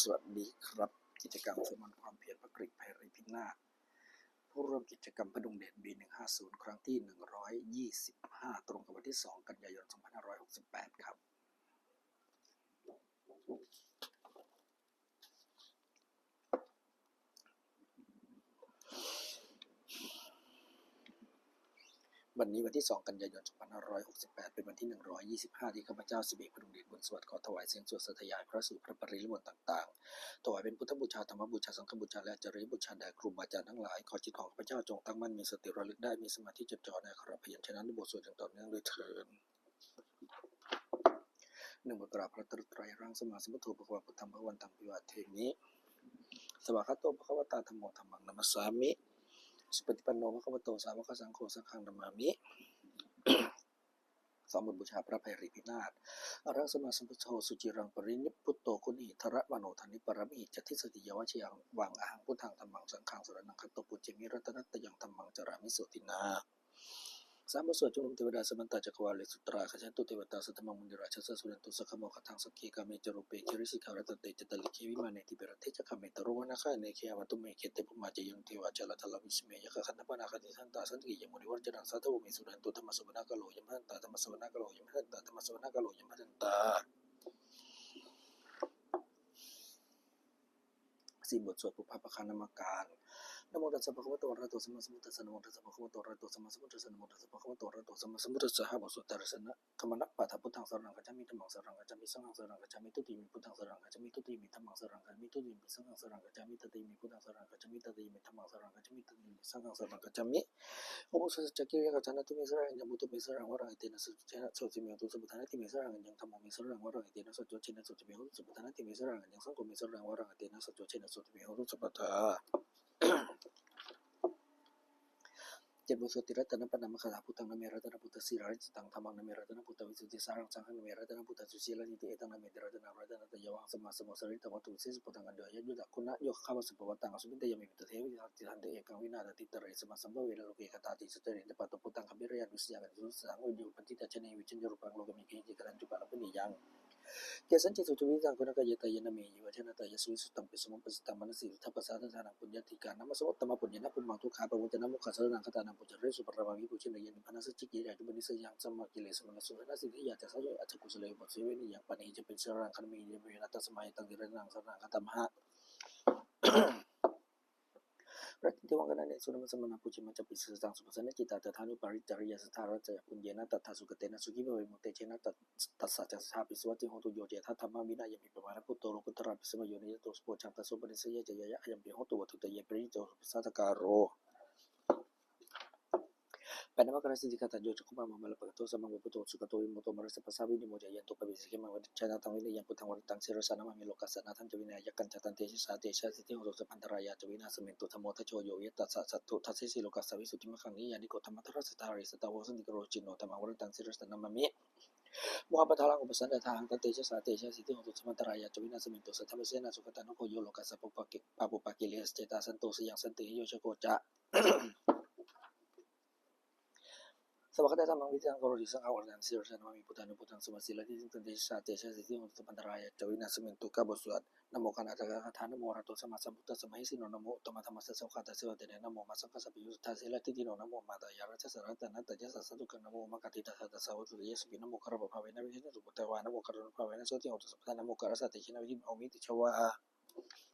สวัสดีครับ กิจกรรมสมันความเพียรพระกริกไพริพินาศผู้ร่วมกิจกรรมพดุงเดชบี150 ครั้งที่ 125 ตรงกับวันที่ 2 กันยายน 2568 ครับ วันนี้วันที่ 2 กันยายน 2568 เป็นวันที่ 125 ที่ข้าพเจ้าสิบิพดุงเดชบุญสวัสดิ์ขอถวายเสียงสวดสธยายพระสู่พระปริริมณต่างๆ ถวายเป็นพุทธบูชาธรรมบูชาสังฆบูชาและจริยบูชาแด่ครูบาอาจารย์ทั้งหลาย ขอจิตของข้าพเจ้าจงตั้งมั่นมีสติระลึกได้มีสมาธิจดจ่อในขรับพยัญชนะในบทสวดอย่างต่อเนื่องด้วยเถิดหนึ่งบทกราบพระตรัตรัยร่างสมาสมุทโธภควาพุทธังพระวันตังปิวาเทมิสวากขาโตภควตาธรรมโมธรรมังนัมสสามิ สุปฏิปันโนพระคัมโตสาวกสังโฆสังฆังนามามิสองบทบูชาพระภัยริพินาศอรังสมาสัมพุทโธสุจิรังปรินิพุตโตคุณอิทระมโนธนิปรมิจัตติสติยวชยังวังอาหังพุทธังธรรมังสังฆังสรนังคัตโตปุจเจมิรัตนัตตยังธรรมังจารามิสุตินา สามบทสวดจุลมเทวดาสมันตาจักรวาลสุตราขจันตุเทวตาสัตมังมุนิราชสสุนันตุสักขโมขทังสกเคกาเมจรูเปคิริสิกาลตันเตจตลิเควิมาเนติเบรเทจักขเมตรุวนาคาเนเคอวัตุเมเคเตปุมาจยังเทวาจลทลวิสเมยะขันธปนาคติสันตาสันติยมุนิวัจนังสัตวเมสุนันตุธรรมสวนากโลยมหันตาธรรมสวนากโลยมหันตาธรรมสวนากโลยมหันตาสี่บทสวดปุพพปคานามการ นะโมตัสสะภะคะวะโตอะระหะโตสัมมาสัมพุทธัสสะนะโมตัสสะภะคะวะโตอะระหะโตสัมมาสัมพุทธัสสะนะโมตัสสะภะคะวะโตอะระหะโตสัมมาสัมพุทธัสสะห้าบทสวดตรสนะคมนะปะทะพุทธังสรนังกัจจามิธัมมังสรนังกัจจามิสังฆังสรนังกัจจามิตุติมิพุทธังสรนังกัจจามิตุติมิธัมมังสรนังกัจจามิตุติมิสังฆังสรนังกัจจามิตติมิพุทธังสรนังกัจจามิตติมิธัมมังสรนังกัจจามิตติมิสังฆังสรนังกัจจามิโอโมสุจักกิริยกัจจานะตุมิสรังยังมุตุมิสรังวรังเตนะสุจเจนะสุจิมิตุสุปทานะติมิสรังยังธัมโมมิสรังวรังเตนะสุจเจนะสุจิมิตุสุปทานะติมิสรังยังสังโฆมิสรังวรังเตนะสุจเจนะสุจิมิตุสุปทาเจ็ดบทสวดติรัตนปนามคาถาพุทธังนเมรัตนพุทธสีราริตังธรรมังนเมรัตนพุทธวิสุทธิสารังสังฆังนเมรัตนพุทธสุสีลนิติเอตังนเมติรัตนารัตนตยวังสมมาสมุสริตวัตุเสสปุตังอันเดียยุตะคุณะโยข้าวสุปวัตังอสุปินเตยมิปิตเทวิติทันเตเอกังวินา ศติตระสมาสัมภเวรโลเกคตาติสุตเรนเตปัตตพุตังคบิรยันดุสยากันสุสังวิญญปันติตาชเนวิจันยรูปังโลกมิเกจิกันจุปาลปนิยัง เกสันจิตุทวิสังคุณกายตายนัมีอยวชนะตายสุวิสุตังปิสมุปสตังมนสิทัพพสาทธานังปุญญติการนัมสมุตตมปุญญนะปุมังทุกขาปวุจนะมุขสรนังคตานังปุจเรสุปรมาวิปุชินยานิพนัสจิกิยาจุบนิสยังสมกิเลสมนสุนัสิทธิยาจะสยอัจกุสเลบทเสวนิยังปณิจะเป็นสรังคันมีเยเมนัตสมัยตังกิรนังสรังคตมหะ รัตติวังกันเนสุนัมสมนาปุจิมัจจปิสสังสุปสันจิตาเตถานุปริจริยสถารัจยปุญเยนะตัทธสุกเตนะสุขิเบเวมุเตเชนะตัตัสสะจัสสาปิสวัติโหตุโยเจทัธรรมวินัยมิปมาณพุตโตโลกุตระปิสมโยนิยตุสโพชังตสุปนิสยะเจยะยัมปิโหตุวัตุเตเยปริโจสุปสัตการโร Pada maka rasa jika tak jauh cukup mama malah pagato sa mga puto suka to mo to marasa pasabi ni mo jayan to pabisi kay mga chana tang ini yang putang waritang siro sana mami lokasa na tan jawina yakan chatan tesi sa tesi sa titi sa pantaraya jawina sa mento tamo ta choyo ya ta sa sa to ta sesi lokasa wi suti makang ni yani ko tamatara sa tari sa tawo sa di karo chino tamang waritang siro sana mami มุขปะทารังอุปสันเดทางตันเตชะสาเตชะสิทธิโหตุ สมันตรายะจวินาสมินโตสัทธะเมเสนาสุขตานุโคโยโลกัสสะปุปะกิปะปุปะกิเลสเจตาสันโตสยังสันติโยชโกจะ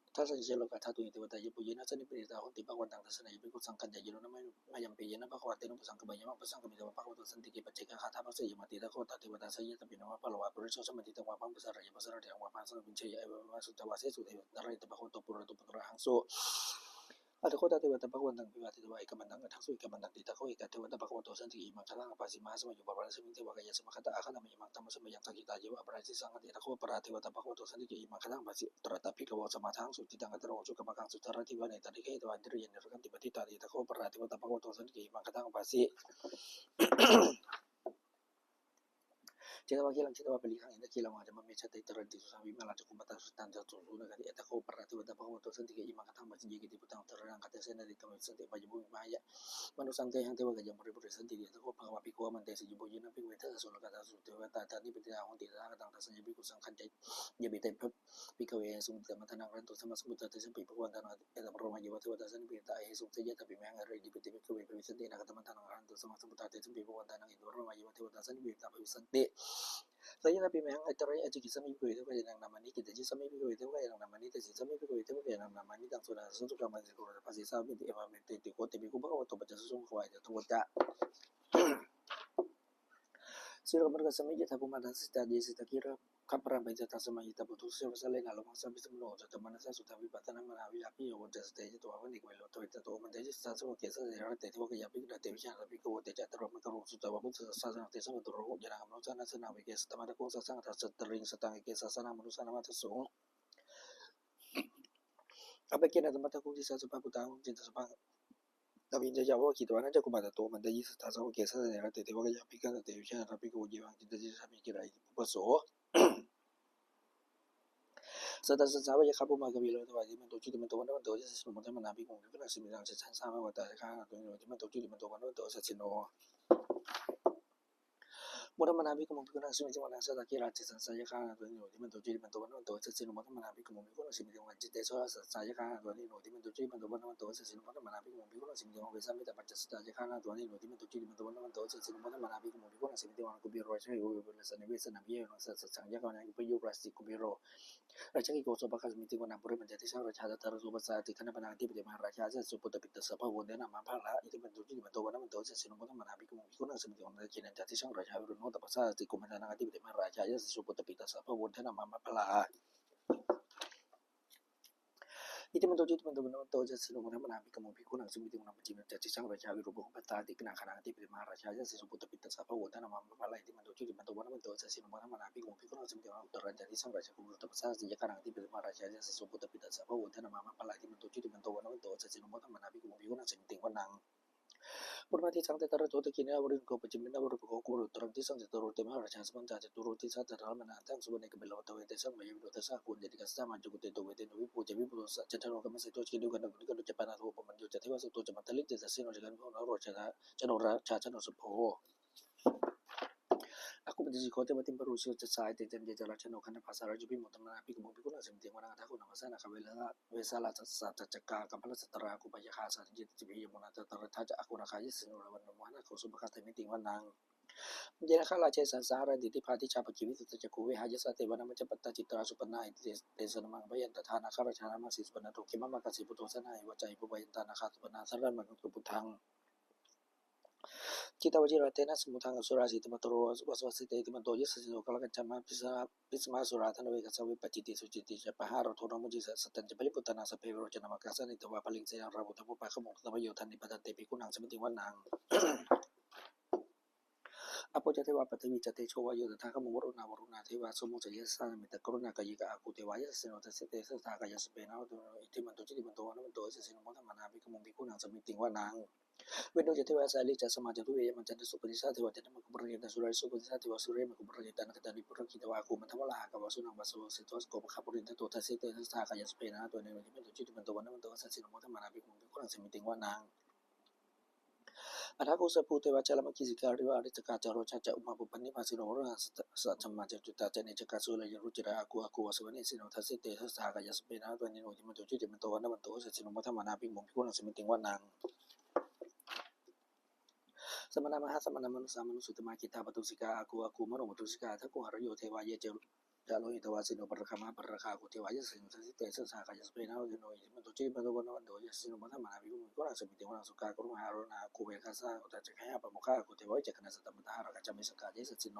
ทัศนิเจโลกาธาตุนิเทวตายปุยนะสนิปิตาหติปะวันตังทัศนยวิกุสังกัจจะยโนนะมมายันะภะวะเตนุปสังกบยมะปสังกมิตวะภะวะตุสันติกิปัจเจกมัสยมติตะโคตเทวตาสยตปินวะปะลวะปริโชสมติตวะปังปสระยปสระเดวะปังสังวินเชยเอวะสุตวะเสสุเทวตระยตะภะวะตุปุระตุปุระหังสุอัตโคตเทวตาภควันตังปิวาติตวะเอกมันตังอัตถักสุเอกมันตังติตะโคเอกเทวตาภควันโตสันติอิมังคลังอปัสิมาสมัยยุปปะระสมิงเทวะกายสมคตะอาคันมิมังตัมสมัยยังตังกิตาเยวะปราชิสังติตะโคปราเทวตาภควันโตสันติอิมังคลังอปัสสิตระตาภิกขวสมาทังสุติตังอัตโรสุกมะกังสุตระทิวะเนตติเกตวะอินทริยนิรกันติปติตาติตะโคปราเทวตาภควันโตสันติอิมังคลังอปัส kita Kila kita mapilihan ina kila mga jama mecha tay taran tisu sabi mala cukup mata sultan ta tuluna kati eta ko parati wata pa motor santi ke ima katang masih jigi tipu putang taran kata sena di tamu santi pa jibu maya manu santai yang tewa gajam puri puri santi di eta ko pa wapi ko man tay si jibu jina ping weta sul kata sul tewa ta ta ni piti ahong ti ta katang ta kusang kan jai jabi pep pi ka wea sum ta mata nang sama sum ta ta sem pi pa kuan ta na eta pro ma jibu tewa ta san pi ta ai pi me hang di piti pi ka wea pi santi na kata mata nang sama sum ta ta sem pi pa kuan ta nang itu pro ma jibu tewa ta san pi ta pi tapi memang acara aja kita sami itu kayak yang namanya kita aja sami itu itu kayak yang namanya itu sami itu itu kayak yang namanya yang sudah sesuatu kama itu kalau pasti sami di emang itu itu kau tapi kau bawa tuh baca sesuatu kau aja tuh baca Sira mereka sami kita pun ada sita dia sita kira खबरांपैकी समाजात बतूस व्यवसायाला घालून संपूर्ण होतं मनाचा सुद्धा विपातना म्हणावी आपली एवढ्या त्याचे तो आपण एक वेळ होतो तो म्हणजे साजरा होते त्याचे वगैरे या पीक नव्हते विचार पीक होते त्यातर मग रोग सुद्धा बाबू साजरा होते समोर रोग ज्यांना मनोचानाचं नाव केस तर मला कोणसा सांगत असत रिंग सतांग केस असा ना मनुसाना माझा सोहून apa kira tempat aku bisa sebab aku tahu cinta sebab tapi ini jawab kita mana jago mata tu manda jis tahu kisah dari nanti tiba pikir nanti usia tapi kau jiwang cinta jis sampai kira itu bosok เสด็จสุชาติยศครับผมมาเก็บเรื่องทว่าที่มันโตจุดที่มันโตวันนั้นมันโตเยอะเสียสิ่งมันทำมันทำปีกุ้งก็เลยสิ่งนี้ทำฉันทราบว่าแต่ข้าตัวนี้ที่มันโตจุดที่มันโตวันนั้นมันโตเสียเช่นนี้ มดทัมมนาภิกมุงพิกนาสุมิจวนาสตากิราจิสันสายคานาตัวนิโรธิมันตัวจิมันตัวันมันตุสัจจินุมัตมนาภิกมุงพิกนาสุมิจวนาจิตเตโสสัจสายคานาตัวนิโรธิมันตุจิมันตุวันมันตุสัจจินุมัตมนาภิกมุงพิกนาสุมิจวนเวสัมิตาปัจจสตาจิคานตัวนิโรธิมันตุจิมันตุวันมันตุสัจจินุมัตมนาภิกมุนพิกนาสุมิจวนกุบิโรใชัยโอเวเวลสันเวสันนามเยนสัจสังยกานากุปยุปราสิกุบิโร ปตปิตสภาวนเดนามาภาละอิติมันโตจิมันโตวันมันโตเสสินุมตมนาภิกุมุภิกุนังสมิติวัน จินันจะที่สร้างราชาวิรุณโนปัตตาติคณะคณะธิปติมหาราชาเสสุปตปิตสภาวนเดนามาภาละอิติมันโตจิมันโตวันมันโตเสสินุมตมนาภิกุมุภิกุนังสมิติวันอุตรันจะที่สร้างราชาวิรุณโนตปัสสะติคณะธิปติมหาราชาเสสุปตปิตสภาวนเดนามาภ บริมาณที่สังเกตระดับตัวกินเนื้อบริเวณกบจิมินาบริบุกกบรุตรังที่สังเกตระดับเต็มราชสมบัติจะตุรุที่สาธารณะนานทั้งสุบันในกบิลาวตะเวนเตสังไม่ยอมดูเตสังคุณเดติกาสัมมาจุกุเตโตเวเตนุวิปูจะวิปุสจันทรโอกรรมสิทธิ์ตัวกินดูกันดูกันดูจะปานาทูปมันอยู่จะเทวสุตัวจะมัตลิกจะเสียนอจะกันพวกนรกจะจะโนราชาจะโนสุโภ turu ti sa tetara mana tang subane ke belo to te sang mayu to sa kun jadi kasta ma jugu te to te no pu jabi pu sa tetaro ka masa to kini kan ko ko japana to pa manjo jati wasu to jama talik te sa sino jagan ko na ro cha cha no ra cha cha no su po aku berdiri kota batin baru sih cecai teten dia jalan channel karena pasar aja bimo teman api kemudian pun langsung tiang orang aku nama sana kabela wesala sata cekak kapal setera aku banyak kasar jadi tibi yang mana tetera taja aku nak aja sih lawan mana aku suka kata meeting wanang menjadi kala cai sasaran di pati capa kiwi itu saja kue haja sate bana macam peta citra supena itu desa namang bayan tatana kara cara masih supena tu kima makasih putusan ai wacai ibu bayan tanah katu supena saran makan keputang kita wajib latena semutang surasi teman terus was was itu teman toje sesino kalau kacama bisa bisa masuk rata nabi kasawi paciti suciti siapa haro tuh namu jisa setan jepali putana sa pevro cina makasan itu wa paling saya rabu tapu pak चित्तवजी रहते न समुथांग सुरासीतमतो वसवसितमतो यस्य कलकच्चमा पिस्मा सुराथन वेकस विपचिति सुचिति च पहारो थोनो मुजि सत्तं च बलिपुतना น फेवरो च नमकास नितवा पलिंग से रबुत पुपा खमुख तव योधन निपतते पिकुनां समिति वनां อปุจเทวาปฏิวิจเตโชวายุตถาขมุวรุณาวรุณาเทวาสมุจยัสสามิตกรุณากายกาอากุเทวายัสสโนตัสเตสัสากายสเปนะอิติมันตุจิติมันโตนะมันโตสิสิโนมัตมนาภิกมุภิกุนังสมิติวานัง la ya ru jira aku aku wa sa ne sino ta se te sa ka ya spena to ne no ji mentu jitu mentu wana mentu sa sino mo ta mana bi mo ko na sa meeting wa nang sama nama sama nama nusa manusia tema kita batu sika aku aku mano batu sika aku harus yo tewa ye jero jalo itu wasi no berkama berka aku tewa ye sing sing te sa sa kaya sepena yo no itu mentu ciri mentu bono ndo ye sing mana mana bi ko la sebi tewa suka aku rumah haruna aku be kasa uta cekaya apa muka aku tewa ye kana sa tamata hara kaca misaka je sa sino ตอนยังอาคาปัจจุบันโยติตาอภิวสิตาสเตสสาขายสเปนาตัวนี้หนูที่มันตุจิติมันตัวนั้นมันตัวสัจจิโนมัทวานาภิกมุภิกุณสมิติมันเสมณมหาสมณมนุสามนุสุตมาคิตาปตุสิกาอากูอากูมโนมตุสิกาทักกุหารโยเทวายเจจะโลหิตวาสิโนปรคามาปรคาคุเทวายสิงสิเตสสากายสเปนาวิโนยมันตุจิมันตุวันวันโดยสินุมัทมานาวิมุกุราสมิติวนาสุกากรุณาารนาคูเวคาสาอุตจักขยาปมุขาคุเทวายจักขณาสตัมตาหารกัจจมิสกาเจสสิโน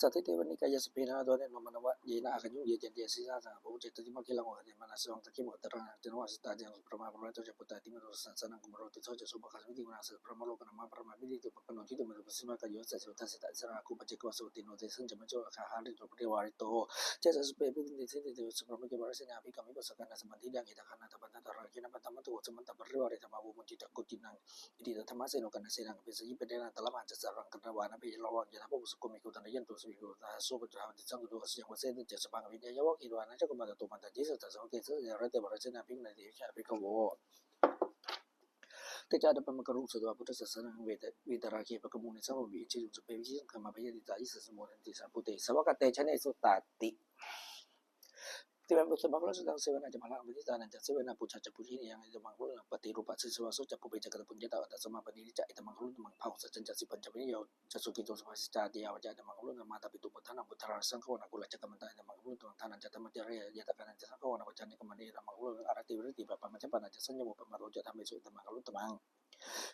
สัตติเทวนิกายสเปนาตัวเนนมันวะเยนะอาคัญยุเยเจนเจสิสาสาภูเจตติมาคิลังวะเนมานาสองตะกิมตระนังเจนวะสตาจังพระมาพระเจ้าจะปุตตะติมรุสันสนังกุมารติโซจะสุภคัสมิติมนาสพระมโลกนามาพระมาวิริตุปปนนทิตุมรุปสิมาคายสัจสุทัสสะสระคุปจิกวสุติโนเตสันจะมโจอาคาหาริตุปริวาริโตเจสสเปปิติสิติตุสพระมิกบารสินาภิกามิปสกันนสมันทิยังอิตาคันนาตปัน ตตระกินะปัตตมตุสมันตปริวารธรรมบุมุจิตกุจินังอิติธรรมะเสนกันเสนังเป็นสยิเปเดนะตละมันจะสรังกันวานะเพยลวังยะนะปุสุกุมิกุตันยันตุสุวิกุตาสุปจาติสังกุตุสยังวเสนเจสปังวิญญาวกิรวานะจักมาตตุมันตจิสตะสังเกสยะระเตบรสนาภิมนะเดชะภิกขโว 세면부터 막론수당 세면하지 말라 아무리다는 자 세면아 부차자 부신이 양에서 막론 빠티루파 스스와서 자부 배자가 분제다 왔다 서마 버니리자 이다 막론 막 파우사 전자 시번자분이 요 자수기 도서마시자 디아와자 이다 막론 마다 비도 못하나 못하라 상고나 골라 자가만다 이다 막론 또 타는 자다 마디아야 야다 가는 자 상고나 보자니 그만이 이다 막론 아라티브를 디바파 마찬가지 자 선녀모 파마로자 담에서 이다 막론 또 망.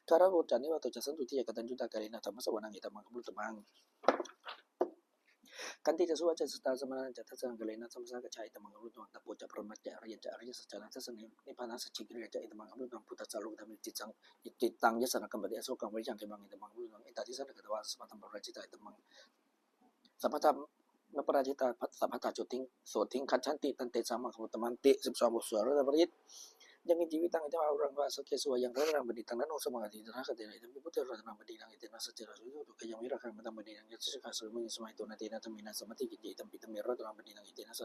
가라고 자네와 또 자선도 뒤에 가던 주다 가리나 담아서 원앙이다 막론 또 망. กันที่จะสวัจสตาสมานัจะทัศนังกเลนะสมสังกชัยตมังอรุณังตะปูจจะประมัจจะอริยจะอริยสัจจะทัศนินิพพานัสจิกเรียจะอิตมังอรุณังพุทธะลุกทำรมจิตสังจิตตังยศนักกัปติอโศกังวิจังเกมังอิตมังอรุณังอิตาทิสัตกตวาสมาธรรมราชิตาอิตมังสัพพะรรมะปราจิตาสัพพธาจุดทิ้งโสทิ้งคันชันติตันเตสามังคมุตมันติสิบสองบทสวดรัตนบริษ jangan jiwi tang jawa orang ba so kesu yang orang bendi tang nanu semua di tanah ka dia tapi putih orang tanah bendi nang itu nas secara itu tu ke yang wirakan tanah bendi nang itu sekas nanti nanti minat sama tinggi di tempat tempat orang tanah itu nas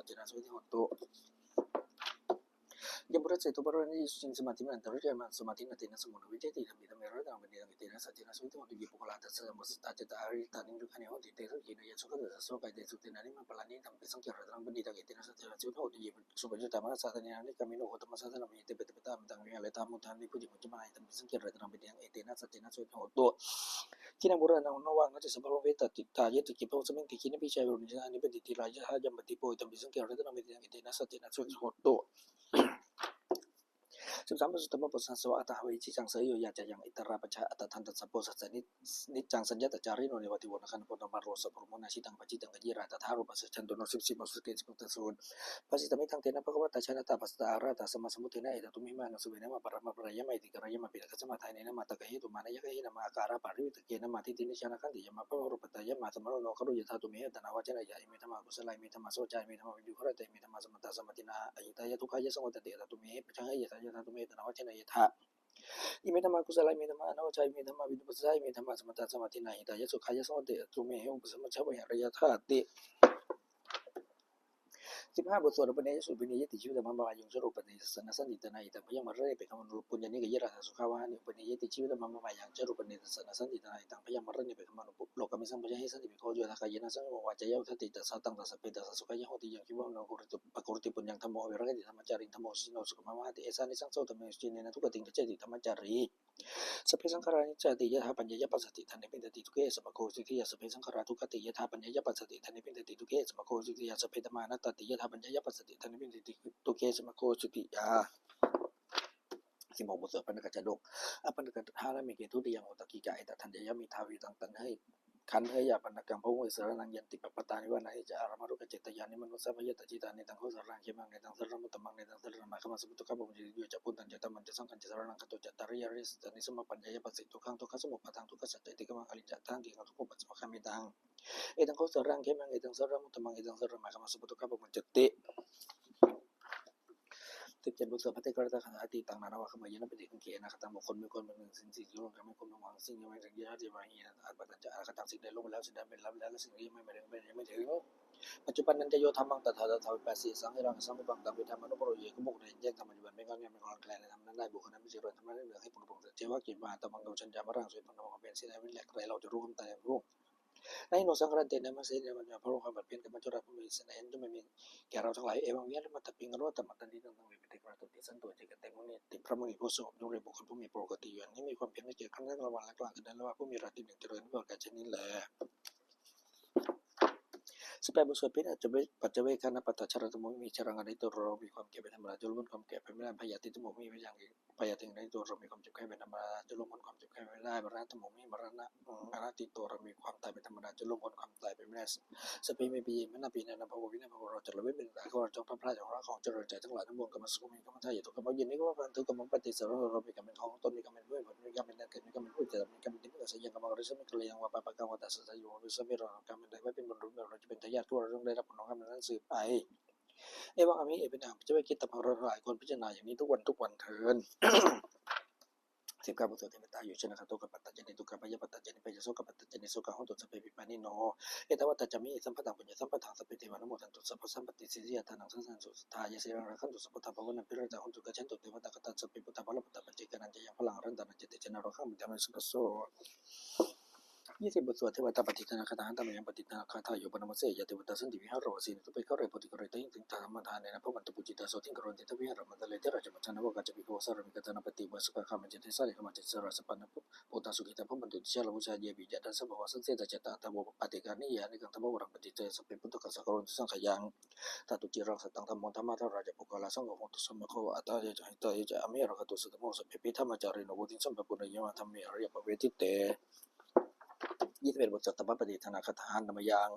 이게 브레체 도바로니 이슈인지 마티면 더르제만 소마티나 되는 소모로 위제디 됩니다. 메로다 아무리나 되는 사티나 소이도 어디 보고라다 서 무슨 다제다 아리 다닌 줄 하냐 어디 되는 이게 예측을 해서 가야 되죠. 되나니만 발라니 담비 성결하다는 분이다 되는 사티나 지도 어디 소버지 담아 사다니아니 카미노 오토마 사다나 미테 베테베타 암당 위에 알타 못하니 부지 부지 많이 담비 성결하다는 분이야 에테나 사티나 소이도 또 기나 모르나 노와 가지 서버로 베타 티타 예트 기포 소민 티키니 비샤 요르니 아니 베디티 라자 하자 마티 보이던 비성 결하다는 분이야 에테나 사티나 소이도 또 สิบสามปสุตตมปุสสสวะอัตถวิจิจังเสยโยยาจะยังอิตราปชาอัตทันตัสโพสัสสะนินิจังสัญญาตจาริโนเนวติวนะคันโพธมารโรสปรมนาชิตังปจิตังกยิราตถารุปัสชันตุนสิบสิบสุเกสิบตัสสุนปัสสิตมิทังเตนะภะควะตาชนะตาปัสตาอาราตาสมาสมุเทนะเอตตุมิมานะสุเวนะมาปรมาปรายะมาอิติกรายะมาปิระกัสมาทายเนนะมาตะกะหิตุมานายะกะหินะมาอาการะปาริวิตเกนะมาทิตินิชานะคันติยะมาปะรุปตายะมาสมโรโนครุยะธาตุเมตนะวะจนะยะอิเมธรรมกุศลายเมธรรมโสจายเมธรรมวิญญุขระเตเมธรรมสมตาสมตินาอิตายะทุกขายะสงวตติยะธาตุเมปัจจังยะตายะธาตุเมตนาวัจนะยถาอิเมธรมากุศลายเมธรมาอนวัชัยเมธรมาวิดุปัสสะเมธรมาสมตะสมาธินาหิตายะสุขายะสวเสดิตุเมหุปสมัชฌะวิหารยธาติ สิบห้าบทสวดอุปนิยสุปินิยติชีวิตมัมบายุงสรุปนิสนสันติตนาอิตพยังมะเรื่อยเปคมันรูปุญญานิกยราสุขาวานิอุปนิยติชีวิตมัมบายังจรุปนิสนสันติตนาอิตังพยังมะเรื่อยเปคมันโลกมิสัมปะยังสันติเปโคโยทากายนะสังวาจายอุทติตัสตังตัสเปตัสสุขายโหติยังคิวังนกุริตุปกุริติปุญญังธรรมโอเวรกติธรรมจาริธรรมโอสิโนสุขมาวาติเอสานิสังโสตเมสุจิเนนะทุกติงกเจติธรรมจารีสเปสังขารานิจติยะถาปัญญยปัสสติทันเนปินติทุเกสมโคสุติยะสเปสังขาราทุกติยะถาปัญญยปัสสติทันเนปินติทุเกสมโคสุติยะสเปตมานัตติยะถาปัญญยปัสสติทันเนปิติตุเกสมโคสุติยะสิบหกบทสวดปนกัจจดกอปันกทาระเมเกทุติยังโอตกิกายตทันยยมีทาวีตังตันให้ขันเฮยาปนกังพงวิสรนังยันติปปตานิวานาจะอารมารุกเจตยานิมนุสัพยตจิตานิตังโคสรังเขมังในตังสรมุตมังในตังสรมาขมาสุตุขบุญจิโยจะพุนตันจะตมันจะสังกันจะสรนังขตุจะตาริยริสตานิสมปัญญยปัสสิตุขังตุขสมุปตังตุขสัจจติกมังอริจัตตังกิงตังโคสรังเขมังเอตังสรมุตตมังเอตังสสะขมิตัง บุคคลมีคนเป็นหนึ่งสิ่งสิ่งที่ร่วมกันไม่คนไม่หวังสิ่งที่ไม่ถึงยี่ห้าที่มาหีนะอาจบัตัญจะอาขัตังสิ่งใดลงไปแล้วสิ่งใดเป็นรับแล้วและสิ่งที่ไม่ถึงเป็นยังไม่ถึงปัจจุบันนั้นจะโยธรรมังตถาตถาวิปัสสีสังให้รังสังวิบังตังวิธรรมอนุปโรเยกุมุกเรนแยกธรรมปัจจุบันไม่งอนเงียบไม่งอนแกลในธรรมนั้นได้บุคคลนั้นไม่เจริญธรรมนั้นเหลือให้ปุถุพงศ์เจวะกิจมาตมังโดชัญญามรังสวยมันนองเป็นสิ่งใดวิแลกไรเราจะรู้คำตายรู้ ในโนสังกรันเตนะมาเสดมันพระองค์บัดเพียนกับมัจจุราภมีสนัยจะไม่มีแก่เราทั้งหลายเอวังเวียนมาตปิงรอตมัตันดีตั้งตั้งวิปติกราตุติสันตุจิกเตมุนิติพระมุนีผู้ทรงยกเรียบุคคลผู้มีปกติอยู่นี้มีความเพียรในเกียรติขั้นแรกระวันและกลางกันนั้นและว่าผู้มีราตรีหนึ่งเจริญด้วยการเช่นนี้และสเปรบุษพิษอาจจะไม่ปัจจเวคณะปัตตชรตมุมีชรังอนิตัวเรามีความเก็บเป็นธรรมดาจะล้วนความเก็บไปไม่ได้พยาธิตมุมีไม่อย่างพยาธิในตัวเรามีความเจ็บไข้เป็นธรรมดาจะล้วนความเจ็บไข้ไม่ได้มรรณะตมุมีมรรณะมรณะติตัวเรามีความตายเป็นธรรมดาจะล้วนความตายไปไม่ได้สปีไม่ปีไม่นาปีนันพระวินัยพระเราจะระเวทเป็นหลายข้อจงพระพระจากพระของเจริญใจทั้งหลายทั้งมวลกรรมสุขมีกรรมไทยอยู่ทุกกรรมยินนี้ก็ว่าพันธุกกรรมปฏิเสธเรามีกรรมเป็นของตนมีกรรมเป็นด้วยผลมีกรรมเป็นนั่นเกิดมีกรรมเป็นผู้เกิดมีกรรมเป็นที่เกิดสยังกรรมกริสไม่เลียงว่าปะปะกรรมวัตสัสยุวิสมิเรากรรมเป็นใดไว้เป็นบรรลุเราจะเป็นทายาททั่วเราต้องได้รับผลของกรรมนั้นสืบไป เอวังอมิเอเป็นนามจะไปคิดแต่พอเราหลายคนพิจารณาอย่างนี้ทุกวันทุกวันเทินสิบเก้าบุตรเทวตาอยู่ชนะครับตุกปัตตจนิตุกปัยปัตตจนิปยโสกปัตตจนิสุขห้องตุสเปปิปานิโนเอตวัตจะมีสัมปทาปุญญสัมปทาสเปติวานโมทันตุสัพพสัมปติสิยาทานังสังสันสุทายเสรังรัขันตุสัพพทาภวนันพิริตาหุนตุกะชันตุเทวตากตัสสเปปุตตาภลปุตตาปัจเจกันันจะยังพลังรันตานันเจติจนารขังมิธรรมสุขโส ยี่สิบบทสวดเทวตาปฏิทนาคาถาตามยังปฏิทนาคาถาโยปนมัสเสยเทวตาสันติวิหารโรสินตุเปกเรปฏิกเรติถึงธรรมทานเนนะพวันตุปุจิตาโสติงกรณติทวิหารมันตะเลเทระจมัจนวกาจปิโกสารมิกตนาปฏิวัสุขคามันเจติสาริขมันเจิตสรสปันปุปุตตสุขิตาพมันตุเชลวุชาเยบิจัตสัมภวสังเสตจัตาตาโวปฏิการนิยานิกังธรรมวรังปฏิเตสเปปุตตกัสสกรณสังขยังตาตุจิรังสตังธรรมธรรมะราชปุกลาสังโฆมุตุสมะโคอัตายะจัยตายะอเมรคตุสตโมสเปปิธรรมจาริโนวุติสัมปปุณยมธรรมเมอริยปเวทิเต ยี่สิบเอ็ดบทสัตตปฏิธนาคถานามยัง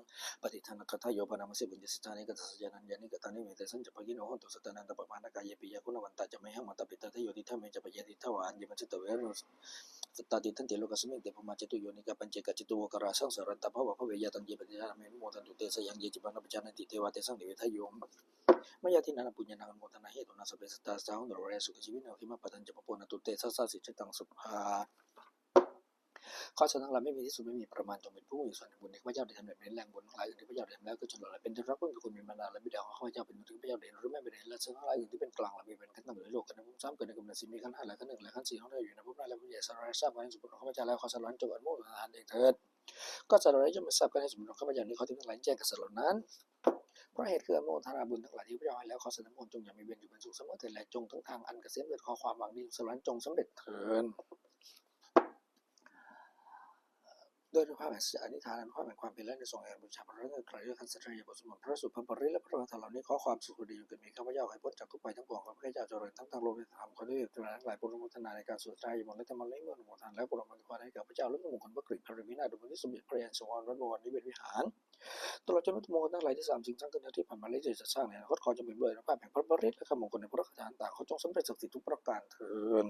ปฏิธนาคถาโยปนามสิบุญญสถานิกัสสยานันยานิกตานิเมตสัญจะปกินโนหนตุสตานันตปมาณกายปิยคุณวันตาจะไม่หังมัตตปิตาทโยติธรรมจะปยติทวานยมันจิตเวรุสตาติทันเตโลกัสมิงเตปมาจตุโยนิกาปัญเจกจิตุวกราสังสารันตภวะภเวยตังเยปฏิยาเมนโมทันตุเตสยังเยจิปันปัจจานันติเทวะเตสังเดเวทโยมมายาทินันปุญญานังโมทนาเหตุนาสเปสตาสาวน์โรเรสุขชีวินเอาขิมาปตัญจปปนตุเตสัสสิจตังสุภา ข้อเสนอเรายไม่มีที่สุดไม่มีประมาณจงเป็นผู้มีส่วนแห่งบุญที่ข้าพเจ้าได้ทำแบบนแรงบุญทั้งหลายอื่นที่ข้าพเจ้าได้ทำแล้วก็จนหล่อเป็นที่รักเพื่อนคุณมีมานานและบิดาของข้าพเจ้าเป็นที่ข้าพเจ้าเด่นหรือไม่เป็นและซึ่งทั้งหลายอื่นที่เป็นกลางและมีเป็นขั้นต่ำในโลกกันนะผมซ้ำเกิดในกำเนิดสิ่มีขั้นห้าและขั้นหนึ่งและขั้นสี่ของเราอยู่ในภพนั้นและผู้ใหญ่สารทราบกันให้สมบูรณ์ของข้าพเจ้าแล้วขอสารวันจงอนุโมทนาเองเถิดก็สารวันจะมาทราบกันให้สมบูรณ์ข้าพเจ้านี้เขาที่ทั้งหลายแจ้งกับสารนั้นเพราะเหตุคืออนุโมทนาบุญทั้งหลายที่พระเจ้าให้แล้วขอสนมจงอย่ามีเวรอยู่เป็นสุขเสมอเถิดและจงทั้งทางอันเกษมเกิดขอความหวังดีสารวันจงสำเร็จเถิด ด้วยภาพแห่งสัจอนิทานและภาพแห่งความเป็นและในทรงแห่งบูชาพระรัตนตรัยด้วยคันสัตย์บทสมบัติพระสุภปริและพระธรรมเหล่านี้ขอความสุขดีอยู่กับมีข้าพเจ้าให้พ้นจากทุกภัยทั้งปวงข้าพเจ้าเจริญทั้งทางโลกและธรรมขอได้วยตราทั้งหลายปุรมุทนาในการสวดใจมนต์และธรรมะและเมื่อนุโมทนาและปุรมุทนาให้กับพระเจ้าและมงคลพระกฤษพระรินาดุบุญที่สมเด็จพระยานสวรรค์วัดบวรนิเวศวิหารตลอดจนวัตถุมงคลทั้งหลายที่สามสิ่งทั้งขึ้นที่ผ่านมาและจะสร้างในอนาคตขอจงเป็นด้วยภาพแห่งพระบริตและคำมงคลในพระราชทานต่างขอจงสำเร็จศักดิ์สิทธิ์ทุกประการเถิด